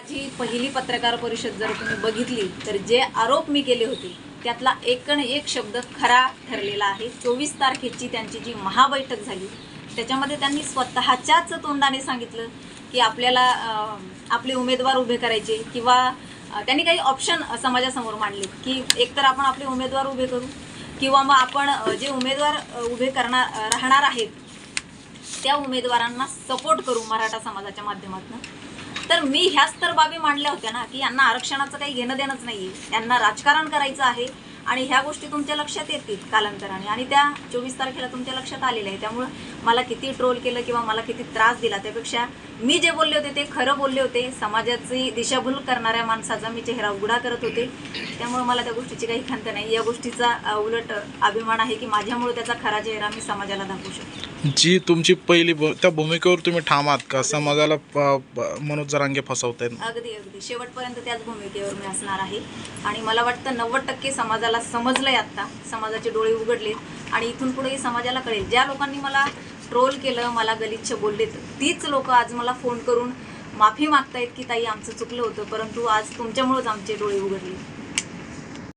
माझी पहिली पत्रकार परिषद जर तुम्ही बघितली तर जे आरोप मी केले होते त्यातला एकण एक शब्द खरा ठरलेला आहे. चोवीस तारखेची त्यांची जी महाबैठक झाली त्याच्यामध्ये त्यांनी स्वतःच्याच तोंडाने सांगितलं की आपल्याला आपले उमेदवार उभे करायचे किंवा त्यांनी काही ऑप्शन समाजासमोर मांडले की एकतर आपण आपले उमेदवार उभे करू किंवा मग आपण जे उमेदवार उभे करणार राहणार आहेत त्या उमेदवारांना सपोर्ट करू मराठा समाजाच्या माध्यमातून. तर मी ह्याच तर बाबी मांडल्या होत्या ना की यांना आरक्षणाचं काही घेणं देणंच नाही आहे यांना राजकारण करायचं आहे आणि ह्या गोष्टी तुमच्या लक्षात येतील कालांतराने. आणि त्या चोवीस तारखेला तुमच्या लक्षात आलेल्या आहे त्यामुळं मला किती ट्रोल केलं किंवा मला किती त्रास दिला त्यापेक्षा मी जे बोलले होते ते खरं बोलले होते. समाजाची दिशाभूल करणाऱ्या माणसाचा मी चेहरा उघडा करत होते. त्यामुळे मला त्या गोष्टीची काही खंत नाही. या गोष्टीचा उलट अभिमान आहे की माझ्यामुळे त्याचा खरा चेहरा मी समाजाला दाखवू शकतो. जी तुमची पहिली भू- त्या भूमिकेवर तुम्ही ठाम आहात का? समाजाला प- प- मनोज जरांगे फसवत आहेत अगदी अगदी. शेवटपर्यंत त्याच भूमिकेवर मी असणार आहे. आणि मला वाटतं नव्वद टक्के समाजाला समजलंय आत्ता. समाजाचे डोळे उघडले आणि इथून पुढेही समाजाला कळेल. ज्या लोकांनी मला ट्रोल केलं मला गलिच्छ बोललेत तीच लोक आज मला फोन करून माफी मागतायत की ताई आमचं चुकलं होतं परंतु आज तुमच्यामुळेच आमचे डोळे उघडले.